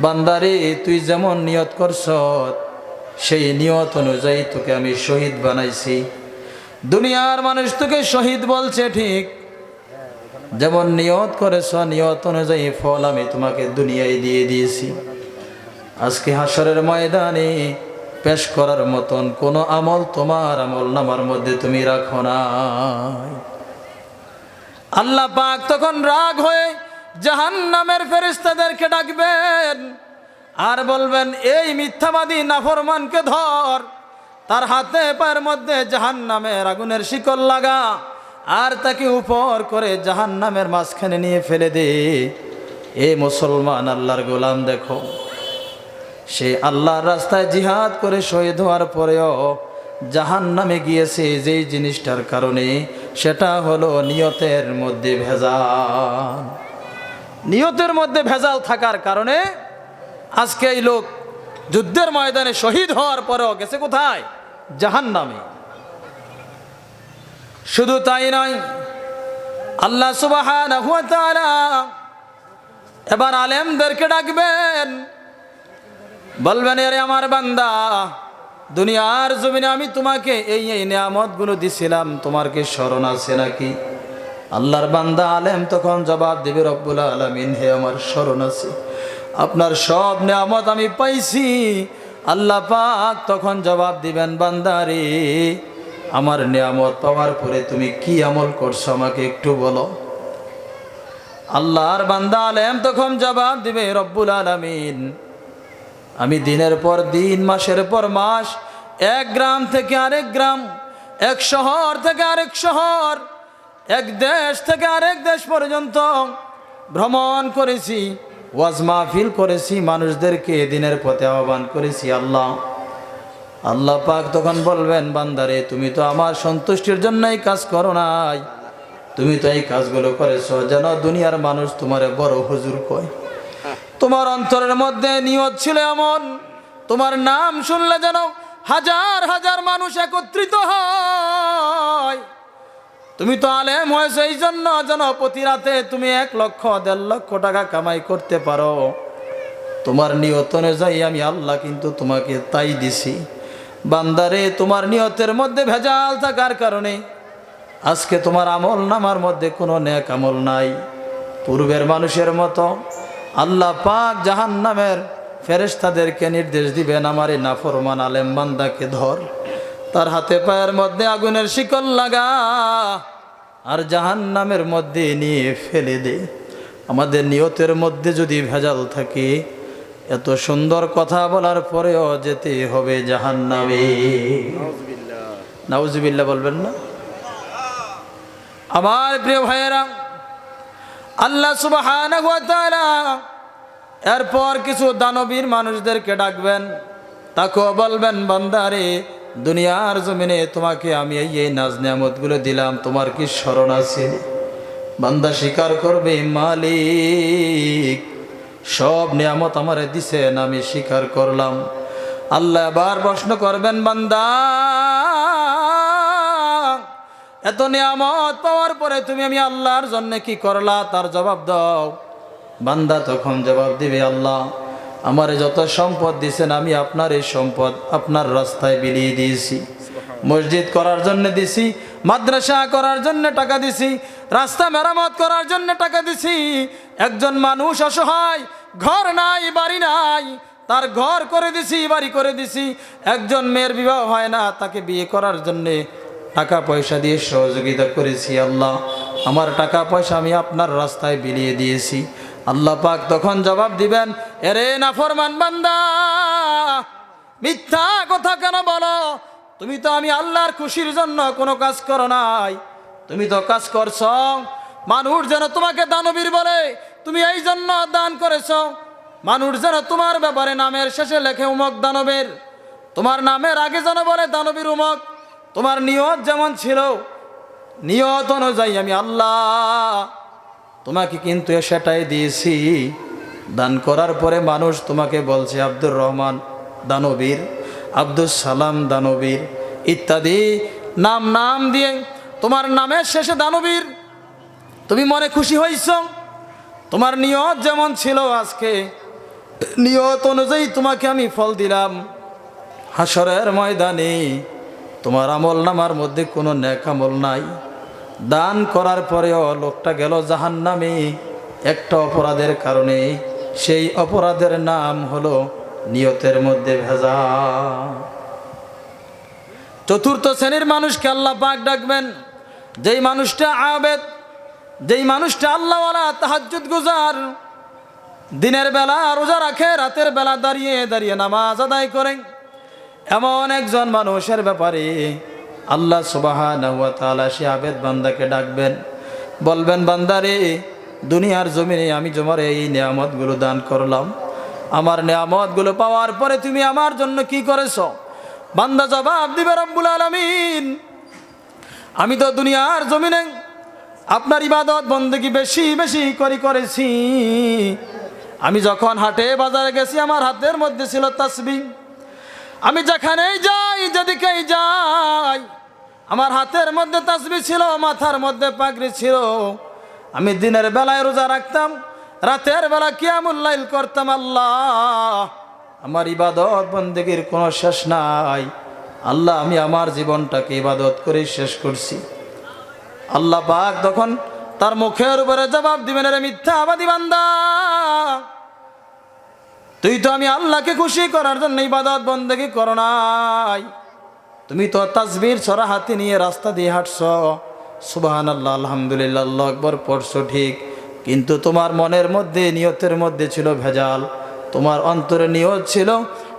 বান্দারে, তুই যেমন নিয়ত করছ, সেই নিয়ত অনুযায়ী তোকে আমি শহীদ বানাইছি। দুনিয়ার মানুষ তোকে শহীদ বলছে, ঠিক? যেমন নিয়ত করেছ, নিয়ত অনুযায়ী ফল আমি তোমাকে দুনিয়ায় দিয়ে দিয়েছি। আজকে হাসরের ময়দানে পেশ করার মতন কোনো আমল তোমার আমল নামার মধ্যে তুমি রাখো না আল্লাহ পাক তখন রাগ হয়ে জাহান্নামের ফেরিস্তাদেরকে ডাকবেন আর বলবেন, এই মিথ্যাবাদী নাফরমানকে ধর, তার হাতে পায়ের মধ্যে জাহান্নামের আগুনের শিকল লাগা, আর তাকে উপর করে জাহান্নামের মাঝখানে নিয়ে ফেলে দে। এ মুসলমান, আল্লাহর গোলাম, দেখো, সে আল্লাহর রাস্তায় জিহাদ করে শহীদ হওয়ার পরেও জাহান নামে গিয়েছে যেই জিনিসটার কারণে, সেটা হলো নিয়তের মধ্যে ভেজাল। নিয়তের মধ্যে ভেজাল থাকার কারণে আজকে এই লোক যুদ্ধের ময়দানে শহীদ হওয়ার পরেও গেছে কোথায়? জাহান নামে শুধু তাই নয়, আল্লাহ সুবাহ এবার আলেমদেরকে ডাকবেন। বলবেন, এরে আমার বান্দা, দুনিয়ার জমিনে আমি তোমাকে এই এই নিয়ামতগুলো দিছিলাম, তোমার কি স্মরণ আছে নাকি? আল্লাহর বান্দা আলেম তখন জবাব দেবে, রব্বুল আলমিন, হে আমার স্মরণ আছে আপনার সব নিয়ামত আমি পাইছি। আল্লাহ পাক তখন জবাব দিবেন, বান্দারে, আমার নিয়ামত পাওয়ার পরে তুমি কি আমল করছ আমাকে একটু বলো? আল্লাহর বান্দা আলেম তখন জবাব দিবে, রব্বুল আলমিন, আমি দিনের পর দিন, মাসের পর মাস, এক গ্রাম থেকে আরেক গ্রাম, এক শহর থেকে আরেক শহর এক দেশ থেকে আরেক দেশ পর্যন্ত ভ্রমণ করেছি, ওয়াজ মাহফিল করেছি, মানুষদেরকে দিনের পথে আহ্বান করেছি, আল্লাহ। আল্লাহ পাক তখন বলবেন, বান্দারে, তুমি তো আমার সন্তুষ্টির জন্যই কাজ করো নাই। তুমি তো এই কাজগুলো করেছ, যেন দুনিয়ার মানুষ তোমারে বড় হুজুর কয়। তোমার অন্তরের মধ্যে নিয়ত ছিল এমন, তোমার নাম শুনলে যেন হাজার হাজার মানুষ একত্রিত হয়। তুমি তো আলেম হয়েছে এই জন্য যেন প্রতি রাতে তুমি এক লক্ষ, দেড় লক্ষ টাকা কামাই করতে পারো। তোমার নিয়ত অনুযায়ী আমি আল্লাহ কিন্তু তোমাকে তাই দিছি। বান্দারে, তোমার নিয়তের মধ্যে ভেজাল থাকার কারণে আজকে তোমার আমল নামার মধ্যে কোনো ন্যাক আমল নাই। পূর্বের মানুষের মতো আল্লাহ পাক জাহান নামের ফেরেস্তাদেরকে নির্দেশ দিবেন, আমার এই নাফরমান আলেম বান্দাকে ধর। তার হাতে পায়ের মধ্যে আগুনের শিকল লাগা আর জাহান নামের মধ্যে নিয়ে ফেলে দে। আমাদের নিয়তের মধ্যে যদি ভেজাল থাকে, এত সুন্দর কথা বলার পরেও যেতে হবে জাহান নামে নাউজুবিল্লা বলবেন না? আমার প্রিয় ভাইয়েরা, আল্লাহ সুবাহ এরপর কিছু দানবীর মানুষদেরকে ডাকবেন, তাকেও বলবেন, বান্দারে দুনিয়ার জমিনে তোমাকে আমি এই নাজ নিয়ামতগুলো দিলাম। তোমার কি স্মরণ আছে? বান্দা স্বীকার করবে, মালিক, সব নিয়ামত আমারে দিছেন আমি স্বীকার করলাম। আল্লাহ আবার প্রশ্ন করবেন, বান্দা, এত নিয়ামত পাওয়ার পরে তুমি আমি আল্লাহর জন্য কি করলা? তার জবাব দাও। বান্দা তখন জবাব দিবে, আল্লাহ আমারে যত সম্পদ দিছেন আমি আপনার এই সম্পদ আপনার রাস্তায় বিলিয়ে দিয়েছি। মসজিদ করার জন্য দিছি মাদ্রাসা করার জন্য টাকা দিছি রাস্তা মেরামত করার জন্য টাকা দিছি। একজন মানুষ অসহায় ঘর নাই বাড়ি নাই তার ঘর করে দিছি বাড়ি করে দিছি। একজন মেয়ের বিবাহ হয় না তাকে বিয়ে করার জন্যে টাকা পয়সা দিয়ে সহযোগিতা করেছি আল্লাহ। আমার টাকা পয়সা আমি আপনার রাস্তায় বিলিয়ে দিয়েছি। আল্লাহ পাক তখন জবাব দিবেন এরে নাফরমান বান্দা, মিথ্যা কথা কেন বলো? তুমি তো আমি আল্লাহর খুশির জন্য কোনো কাজ করো নাই। তুমি তো কাজ করছ, মানুষ যেন তোমাকে দানবীর বলে, তুমি এই জন্য দান করেছ। মানুষ যেন তোমার ব্যাপারে নামের শেষে লেখে উমক দানবের। তোমার নামের আগে যেন বলে দানবীর উমক। তোমার নিয়ত যেমন ছিল, নিয়ত অনুযায়ী আমি আল্লাহ তোমাকে কিন্তু সেটাই দিয়েছি। দান করার পরে মানুষ তোমাকে বলছে, আব্দুর রহমান দানবীর আব্দুল সালাম দানবীর, ইত্যাদি। নাম নাম দিয়ে তোমার নামের শেষে দানবীর। তুমি মনে খুশি হয়েছ তোমার নিয়ত যেমন ছিল আজকে, নিয়ত অনুযায়ী তোমাকে আমি ফল দিলাম। হাসরের ময়দানে তোমার আমল নামার মধ্যে কোনো ন্যাক আমল নাই। দান করার পরেও লোকটা গেল জাহান নামে একটা অপরাধের কারণে। সেই অপরাধের নাম হলো নিয়তের মধ্যে ভেজা। চতুর্থ শ্রেণির মানুষকে আল্লাহ পাক ডাকবেন। যেই মানুষটা আবেদ, যেই মানুষটা আল্লাহওয়ালা, তাহাজ্জুদ গুজার, দিনের বেলা রোজা রাখে, রাতের বেলা দাঁড়িয়ে দাঁড়িয়ে নামাজ আদায় করে। এমন একজন মানুষের ব্যাপারে আল্লাহ সুবাহ সে আবেদ বান্দাকে ডাকবেন। বলবেন, বান্দারে দুনিয়ার জমিনে আমি তোমার এই নিয়ামতগুলো দান করলাম। আমার নিয়ামতগুলো পাওয়ার পরে তুমি আমার জন্য কি করেছ? বান্দা জবাব দিবে রব্বুল আলমিন। আমি তো দুনিয়ার জমিনে আপনার ইবাদত বন্দেগি বেশি বেশি করি করেছি। আমি যখন হাটে বাজারে গেছি, আমার হাতের মধ্যে ছিল তাসবি। আমি যেখানেই যাই, যেদিকেই যাই, আমার হাতের মধ্যে তাসবি ছিল, মাথার মধ্যে পাগড়ি ছিল। আমি দিনের বেলায় রোজা রাখতাম, রাতের বেলা কিয়ামুল্লাইল করতাম, আল্লাহ, আমার ইবাদত বন্দেগীর কোনো শেষ নাই। আল্লাহ, আমি আমার জীবনটাকে ইবাদত করে শেষ করছি। আল্লাহ পাক তখন তার মুখের উপরে জবাব দিবেন রে মিথ্যাবাদী বান্দা, তুই তো আমি আল্লাহকে খুশি করার জন্য ইবাদত বন্দেগী করো নাই। তুমি তো তাসবির ছড়া হাতে নিয়ে রাস্তা দিয়ে হাঁটছ সুবাহান আল্লাহ আলহামদুলিল্লাহ আল্লাহ আকবর, পড়ছো ঠিক। কিন্তু তোমার মনের মধ্যে, নিয়তের মধ্যে ছিল ভেজাল। তোমার অন্তরে নিয়ত ছিল,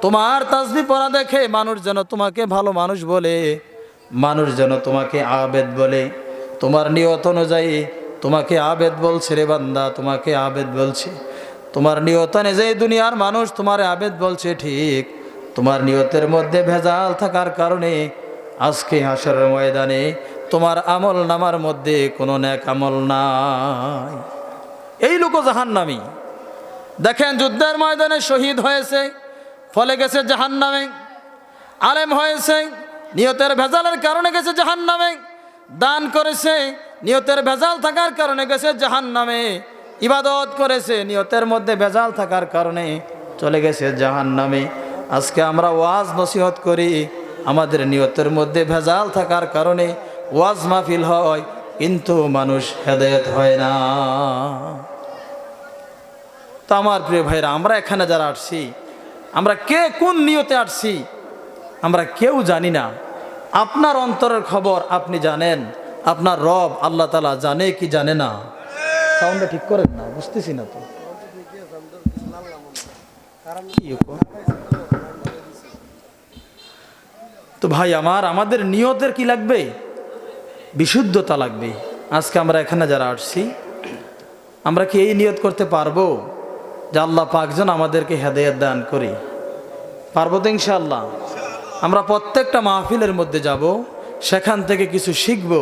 তোমার তাসবি পড়া দেখে মানুষ যেন তোমাকে ভালো মানুষ বলে, মানুষ যেন তোমাকে আবেদ বলে। তোমার নিয়ত অনুযায়ী তোমাকে আবেদ বলছে রে বান্দা, তোমাকে আবেদ বলছে। তোমার নিয়ত অনুযায়ী দুনিয়ার মানুষ তোমার আবেদ বলছে ঠিক। তোমার নিয়তের মধ্যে ভেজাল থাকার কারণে আজকে হাসরের ময়দানে তোমার আমল নামার মধ্যে কোনো ন্যাক আমল নাই। এই লোক জাহান্নামী। দেখেন যুদ্ধের ময়দানে শহীদ হয়েছে, ফলে গেছে জাহান নামে আলেম হয়েছে, নিয়তের ভেজালের কারণে গেছে জাহান নামে দান করেছে, নিয়তের ভেজাল থাকার কারণে গেছে জাহান নামে ইবাদত করেছে, নিয়তের মধ্যে ভেজাল থাকার কারণে চলে গেছে জাহান নামে আজকে আমরা ওয়াজ নসিহত করি, আমাদের নিয়তের মধ্যে ভেজাল থাকার কারণে ওয়াজ মাহফিল হয়, কিন্তু মানুষ হেদায়ত হয় না। তো আমার প্রিয় ভাইরা, আমরা এখানে যারা আসছি, আমরা কে কোন নিয়তে আসছি, আমরা কেউ জানি না। আপনার অন্তরের খবর আপনি জানেন, আপনার রব আল্লাহ তালা জানে কি জানে না। সাউন্ডটা ঠিক করেন না, বুঝতেছি না তো। তো ভাই, আমার, আমাদের নিয়তের কি লাগবে? বিশুদ্ধতা লাগবে। আজকে আমরা এখানে যারা আসছি, আমরা কি এই নিয়ত করতে পারব যে আল্লাহ পাকজন আমাদেরকে হেদায়ত দান করি? পারব তো ইনশাআল্লাহ। আমরা প্রত্যেকটা মাহফিলের মধ্যে যাব, সেখান থেকে কিছু শিখব,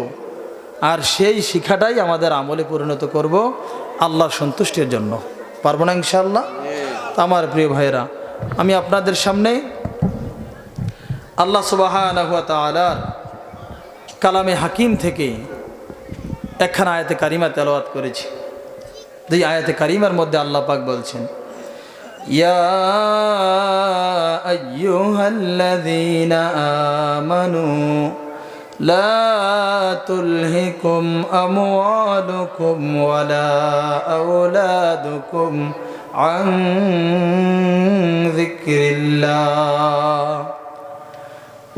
আর সেই শিখাটাই আমাদের আমলে পরিণত করব আল্লাহর সন্তুষ্টির জন্য। পারব না ইনশাআল্লাহ? আমার প্রিয় ভাইয়েরা, আমি আপনাদের সামনে আল্লাহ সুবাহ কালামে হাকিম থেকে একখানা আয়াতে কারিমা তেলাওয়াত করেছি। এই আয়াতে কারিমার মধ্যে আল্লাহ পাক বলছেন আমানু লা তুলহিকুম আমওয়ালুকুম ওয়ালা আওলাদুকুম আন যিকরিল্লাহ।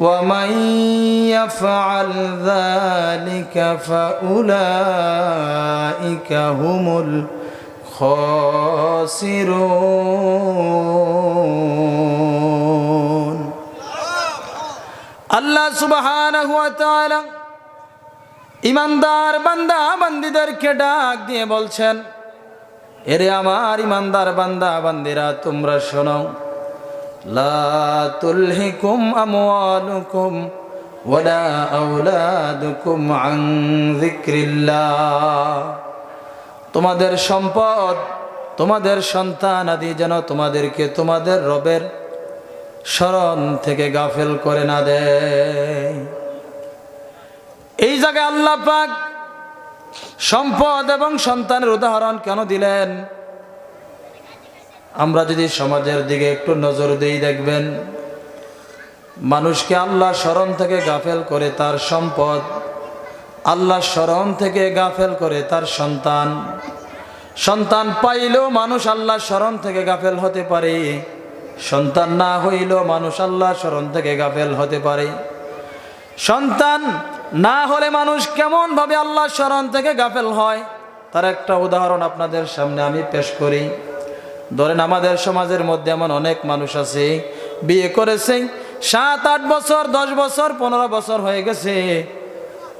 ومن يفعل ذلك فأولئك هم الخاسرون আল্লাহ সুবহানাহু ওয়া তাআলা ইমানদার বান্দা বান্দিদেরকে ডাক দিয়ে বলছেন এরে আমার ইমানদার বান্দা বান্দিরা তোমরা শোনো আন যিকরিল্লাহ। তোমাদের সম্পদ, তোমাদের সন্তান আদি যেন তোমাদেরকে তোমাদের রবের স্মরণ থেকে গাফেল করে না দেয়। এই জায়গায় আল্লাহ সম্পদ এবং সন্তানের উদাহরণ কেন দিলেন? আমরা যদি সমাজের দিকে একটু নজর দিই দেখবেন, মানুষকে আল্লাহ স্মরণ থেকে গাফেল করে তার সম্পদ আল্লাহ স্মরণ থেকে গাফেল করে তার সন্তান। সন্তান পাইলেও মানুষ আল্লাহ স্মরণ থেকে গাফেল হতে পারে। সন্তান না হইলেও মানুষ আল্লাহ স্মরণ থেকে গাফেল হতে পারে। সন্তান না হলে মানুষ কেমনভাবে আল্লাহ স্মরণ থেকে গাফেল হয়? তার একটা উদাহরণ আপনাদের সামনে আমি পেশ করি। ধরেন আমাদের সমাজের মধ্যে এমন অনেক মানুষ আছে, বিয়ে করেছে, সাত, আট বছর, দশ বছর, পনেরো বছর হয়ে গেছে,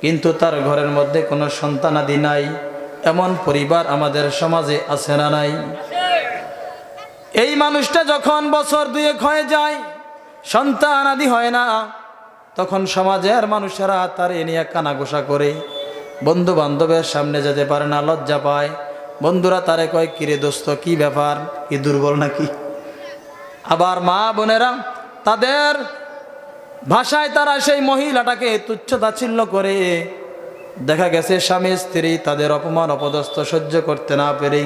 কিন্তু তার ঘরের মধ্যে কোনো সন্তানাদি নাই, এমন পরিবার আমাদের সমাজে আছে না নাই। এই মানুষটা যখন বছর দুয়েক হয়ে যায়, সন্তান আদি হয় না, তখন সমাজের মানুষেরা তার এ নিয়ে কানাঘোষা করে বন্ধু বান্ধবের সামনে যেতে পারে না, লজ্জা পায় বন্ধুরা তারে কয়, কিরে দোস্ত, কি ব্যাপার? কি দুর্বল নাকি? আবার মা বোনেরা, তাদের ভাষায় তারা সেই মহিলাটাকে তুচ্ছ তাচ্ছিল্য করে দেখা গেছে স্বামী, স্ত্রী তাদের অপমান, অপদস্থ সহ্য করতে না পেরে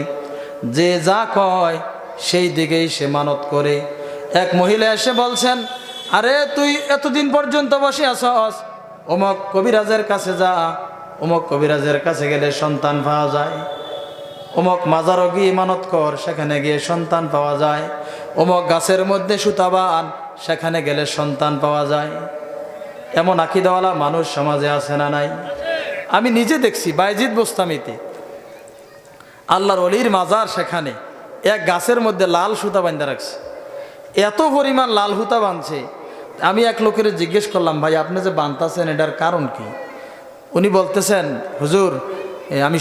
যে যা কয় সেই দিকেই সে মানত করে। এক মহিলা এসে বলছেন, আরে, তুই এতদিন পর্যন্ত বসে আসস অমক কবিরাজের কাছে যা, অমক কবিরাজের কাছে গেলে সন্তান পাওয়া যায়। অমক মাজারও গিয়ে ইমানত কর, সেখানে গিয়ে সন্তান পাওয়া যায়। অমক গাছের মধ্যে সুতাবান সেখানে গেলে সন্তান পাওয়া যায়। এমন আকিদাওয়ালা মানুষ সমাজে আছে না নাই? আমি নিজে দেখছি বাইজিৎ বোস্তামিতে। আল্লাহর অলির মাজার সেখানে এক গাছের মধ্যে লাল সুতা বান্ধা রাখছে। এত পরিমাণ লাল সুতা বাঁধছে, আমি এক লোকের জিজ্ঞেস করলাম, ভাই, আপনি যে বানতাছেন এটার কারণ কি? উনি বলতেছেন, হুজুর আমি